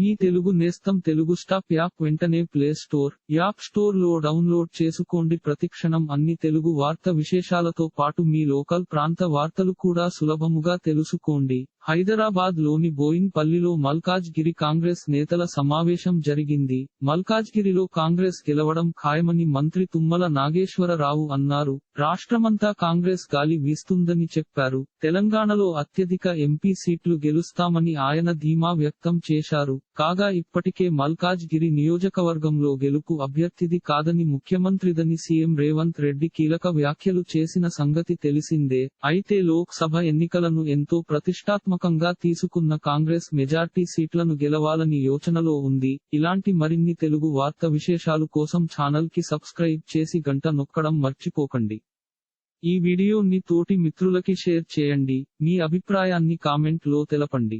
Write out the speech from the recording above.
మీ తెలుగు నేస్తం Telugu stop app వెంటనే play store app స్టోర్లో డౌన్లోడ్ చేసుకోండి. ప్రతిక్షణం అన్ని తెలుగు వార్త విశేషాలతో పాటు మీ లోకల్ ప్రాంత వార్తలు కూడా సులభముగా తెలుసుకోండి. హైదరాబాద్లోని బోయిన్ పల్లిలో మల్కాజ్ గిరి కాంగ్రెస్ నేతల సమావేశం జరిగింది. మల్కాజ్ గిరిలో కాంగ్రెస్ గెలవడం ఖాయమని మంత్రి తుమ్మల నాగేశ్వరరావు అన్నారు. రాష్ట్రమంతా కాంగ్రెస్ గాలి వీస్తుందని చెప్పారు. తెలంగాణలో అత్యధిక ఎంపీ సీట్లు గెలుస్తామని ఆయన ధీమా వ్యక్తం చేశారు. కాగా ఇప్పటికే మల్కాజ్ గిరి నియోజకవర్గంలో గెలుపు అభ్యర్థిది కాదని ముఖ్యమంత్రిదని సీఎం రేవంత్ రెడ్డి కీలక వ్యాఖ్యలు చేసిన సంగతి తెలిసిందే. అయితే లోక్సభ ఎన్నికలను ఎంతో ప్రతిష్టాత్మకంగా తీసుకున్న కాంగ్రెస్ మెజార్టీ సీట్లను గెలవాలని యోచనలో ఉంది. ఇలాంటి మరిన్ని తెలుగు వార్త విశేషాలు కోసం ఛానల్కి సబ్స్క్రైబ్ చేసి గంట నొక్కడం మర్చిపోకండి. ఈ వీడియోని తోటి మిత్రులకి షేర్ చేయండి. మీ అభిప్రాయాన్ని కామెంట్లో తెలపండి.